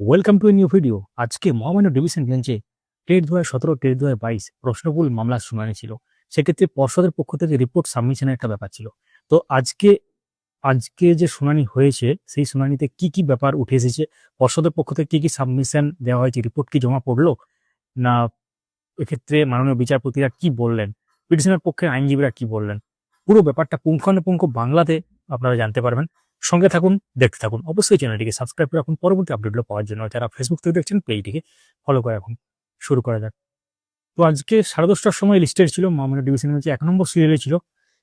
Welcome to a new video আজকে মহামান্য division বেঞ্চে টেট দু হাজার সতেরো, টেট দু হাজার বাইশ প্রশ্নবুল মামলার শুনানি ছিল। সেক্ষেত্রে পর্ষদের পক্ষ থেকে রিপোর্ট সাবমিশনের একটা ব্যাপার ছিল। তো আজকে আজকে যে শুনানি হয়েছে, সেই শুনানিতে কি কি ব্যাপার উঠে এসেছে? পর্ষদের পক্ষ থেকে কি কি সাবমিশন দেওয়া হয়েছে? রিপোর্ট কি জমা পড়ল? না, এক্ষেত্রে মাননীয় বিচারপতিরা কি বললেন? পিটিশনের পক্ষে আইনজীবীরা কি বললেন? পুরো ব্যাপারটা পুঙ্খানুপুঙ্খ বাংলাতে আপনারা জানতে পারবেন। সঙ্গে থাকুন, দেখতে থাকুন। অবশ্যই চ্যানেলটিকে সাবস্ক্রাইব করে রাখুন। পরবর্তী আপডেটগুলো পাওয়ার জন্য যারা ফেসবুক থেকে দেখছেন, পেজটিকে ফলো করে রাখুন। শুরু করা যাক। তো আজকে সাড়ে দশটার সময় লিস্টেড ছিল মামলা ডিভিশন হচ্ছে এক নম্বর সিরিয়ালে ছিল।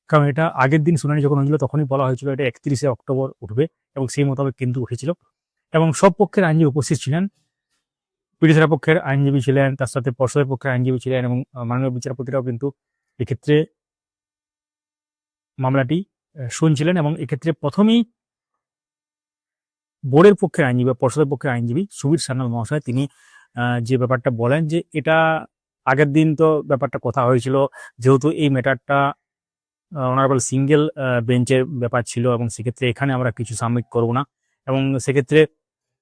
কারণ এটা আগের দিন শুনানি যখন হয়েছিল, তখনই বলা হয়েছিল এটা একত্রিশে অক্টোবর উঠবে এবং সেই মোতাবেক কিন্তু উঠেছিল। এবং সব পক্ষের আইনজীবী উপস্থিত ছিলেন। পিটিশনের পক্ষের আইনজীবী ছিলেন, তার সাথে পর্ষদের পক্ষের আইনজীবী ছিলেন এবং মাননীয় বিচারপতিরাও কিন্তু এক্ষেত্রে মামলাটি শুনছিলেন এবং এক্ষেত্রে প্রথমেই বোর্ডের পক্ষের আইনজীবী বা পর্ষদের পক্ষের আইনজীবী সুবীর সান্যাল মহাশয়, তিনি যে ব্যাপারটা বলেন যে এটা আগের দিন তো ব্যাপারটা কথা হয়েছিল। যেহেতু এই ম্যাটারটা অনারেবল সিঙ্গেল বেঞ্চের ব্যাপার ছিল এবং সেক্ষেত্রে এখানে আমরা কিছু সাবমিট করব না এবং সেক্ষেত্রে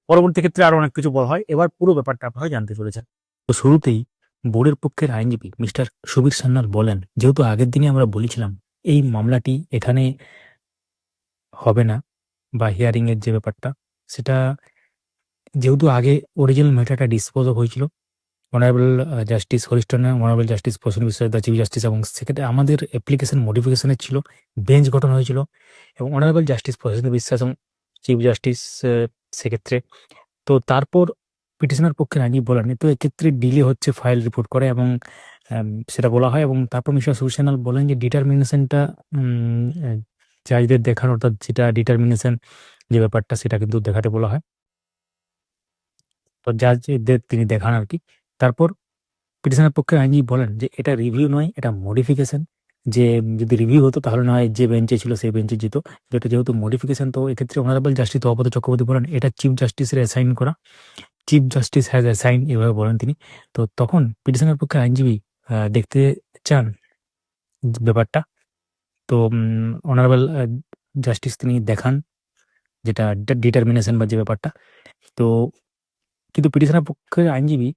পরবর্তী ক্ষেত্রে আরও অনেক কিছু বলা হয়। এবার পুরো ব্যাপারটা আপনারা জানতে চলেছেন। তো শুরুতেই বোর্ডের পক্ষের আইনজীবী মিস্টার সুবীর সান্যাল বলেন, যেহেতু আগের দিনে আমরা বলেছিলাম এই মামলাটি এখানে হবে না বা হিয়ারিংয়ের যে ব্যাপারটা সেটা যেহেতু আগে অরিজিনাল ম্যাটারটা ডিসপোজ হয়েছিল honourable justice হরিস্টনে honourable justice Prasanna Biswas the chief justice এবং সেক্ষেত্রে আমাদের অ্যাপ্লিকেশন মডিফিকেশনের ছিল বেঞ্চ গঠন হয়েছিল এবং অনারেবল জাস্টিস প্রসন্ন বিশ্বাস এবং চিফ জাস্টিস সেক্ষেত্রে। তো তারপর পিটিশনের পক্ষের আইনি বলেন তো এক্ষেত্রে ডিলে হচ্ছে ফাইল রিপোর্ট করে এবং সেটা বলা হয় এবং তারপর মিস্টার সুরসেনাল বলেন যে ডিটারমিনেশনটা জাজদের দেখান অর্থাৎ যেটা ডিটারমিনেশন যে ব্যাপারটা সেটা কিন্তু দেখাতে বলা হয়। তো জাজদের তিনি দেখান আর কি। তারপর পিটিশনের পক্ষে আইনজীবী বলেন যে এটা রিভিউ নয়, এটা মডিফিকেশন যে যদি রিভিউ হতো তাহলে নয় যে বেঞ্চে ছিল সেই বেঞ্চে যেত। যেটা যেহেতু মডিফিকেশন তো এক্ষেত্রে অনারেবল জাস্টিস অপত চক্রবর্তী বলেন, এটা চিফ জাস্টিসের অ্যাসাইন করা। চিফ জাস্টিস হ্যাজ অ্যাসাইন এভাবে বলেন তিনি। তো তখন পিটিশনের পক্ষে আইনজীবী দেখতে চান ব্যাপারটা। তো অনারেবল জাস্টিস তিনি দেখান যেটা ডিটারমিনেশন বা যে ব্যাপারটা। তো, কিন্তু পিটিশনের পক্ষে আইনজীবী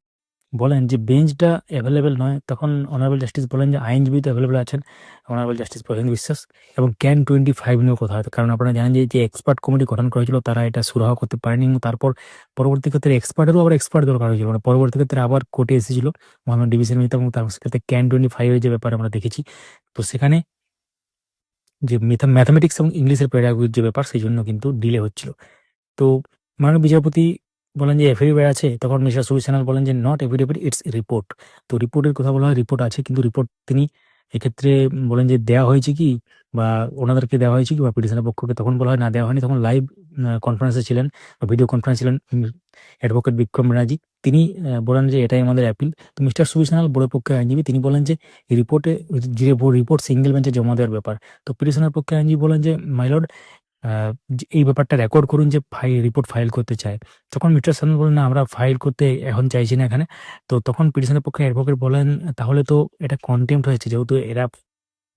বলেন যে বেঞ্চটা অ্যাভেলেবেল নয়, তখন অনারেবল জাস্টিস বলেন যে আইনজীবী তো অ্যাভেলেবেল আছেন অনারেবল জাস্টিস প্রসেন বিশ্বাস এবং ক্যান টোয়েন্টি ফাইভ নিয়েও কথা হয় কারণ আপনারা জানেন যে এক্সপার্ট কমিটি গঠন করেছিল তারা এটা সুরাহা করতে পারেনি এবং তারপর পরবর্তী ক্ষেত্রে এক্সপার্টেরও আবার এক্সপার্ট দরকার হয়েছিল। মানে পরবর্তী ক্ষেত্রে আবার কোর্টে এসেছিল মহামান্য ডিভিশন এবং তার ক্ষেত্রে ক্যান টোয়েন্টি ফাইভের যে ব্যাপার আমরা দেখেছি। তো সেখানে যে ম্যাথামেটিক্স এবং ইংলিশের প্যারাগুলির যে ব্যাপার, সেই জন্য কিন্তু ডিলে হচ্ছিল। তো মাননীয় বিচারপতি বলেন যে এফিডেভিট আছে, তখন মিস্টার সান্যাল বলেন যে নট এফিডেভিট ইটস রিপোর্ট তো রিপোর্টের কথা বলা হয় রিপোর্ট আছে, কিন্তু রিপোর্ট তিনি এক্ষেত্রে বলেন যে দেওয়া হয়েছে কি বা ওনাদেরকে দেওয়া হয়েছে কি বা পিটিশনের পক্ষকে তখন বলা হয় না দেওয়া হয়নি, তখন লাইভ কনফারেন্সে ছিলেন বা ভিডিও কনফারেন্স ছিলেন অ্যাডভোকেট বিক্রম ব্যানার্জি তিনি বলেন যে এটাই আমাদের অ্যাপিল তো মিস্টার সুবি সান্যাল বোর্ডের পক্ষে আইনজীবী, তিনি বলেন যে রিপোর্টে যে রিপোর্ট সিঙ্গেল বেঞ্চে জমা দেওয়ার ব্যাপার। তো পিটিশনের পক্ষে আইনজীবী বলেন যে মাইলর্ড এই ব্যাপারটা রেকর্ড করুন যে ফাইল রিপোর্ট ফাইল করতে চায়। তখন মিস্টার সান্যাল বলেন না, আমরা ফাইল করতে এখন চাইছি না এখানে। তো তখন পিটিশনের পক্ষে অ্যাডভোকেট বলেন, তাহলে তো এটা কন্টেম্প হয়েছে। যেহেতু এরা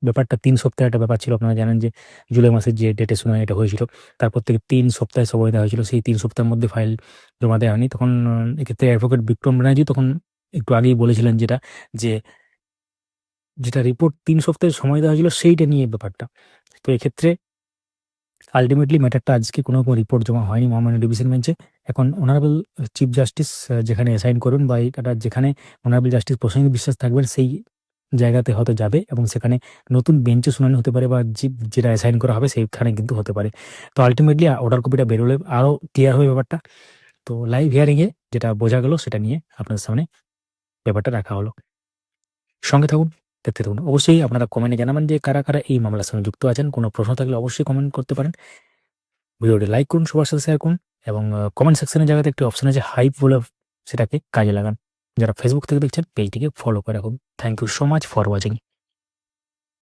ব্যাপারটা তিন সপ্তাহের একটা ব্যাপার ছিল, আপনারা জানেন যে জুলাই মাসের যে ডেটে শুনে এটা হয়েছিল, তারপর থেকে তিন সপ্তাহে সময় দেওয়া হয়েছিল। সেই তিন সপ্তাহের মধ্যে ফাইল জমা দেওয়া হয়নি। তখন এক্ষেত্রে অ্যাডভোকেট বিক্রম ব্যানার্জি তখন একটু আগেই বলেছিলেন যেটা, যে যেটা রিপোর্ট তিন সপ্তাহের সময় দেওয়া হয়েছিল, সেইটা নিয়ে ব্যাপারটা। তো এক্ষেত্রে আলটিমেটলি ম্যাটারটা আজকে কোনো রিপোর্ট জমা হয়নি মহামান্য ডিভিশন বেঞ্চে এখন অনারেবল চিফ জাস্টিস যেখানে অ্যাসাইন করুন বা এটা যেখানে অনারেবল জাস্টিস প্রসেনজিৎ বিশ্বাস থাকবেন, সেই জায়গাতে হয়তো যাবে এবং সেখানে নতুন বেঞ্চে শুনানি হতে পারে বা যেটা অ্যাসাইন করা হবে সেইখানে কিন্তু হতে পারে। তো আলটিমেটলি অর্ডার কপিটা বেরোলে আরও ক্লিয়ার হবে ব্যাপারটা। তো লাইভ হিয়ারিংয়ে যেটা বোঝা গেল, সেটা নিয়ে আপনাদের সামনে ব্যাপারটা রাখা হলো। সঙ্গে থাকুন। দেখতে থাকুন। অবশ্যই আপনারা কমেন্টে জানাবেন যে কারা কারা এই মামলার সঙ্গে যুক্ত আছেন। কোনো প্রশ্ন থাকলে অবশ্যই কমেন্ট করতে পারেন। ভিডিওটি লাইক করুন, সবার সাথে শেয়ার করুন এবং কমেন্ট সেকশনের জায়গাতে একটি অপশন আছে হাইপ বলে সেটাকে কাজে লাগান। যারা ফেসবুক থেকে দেখছেন পেজটিকে ফলো করে রাখুন। Thank you so much for watching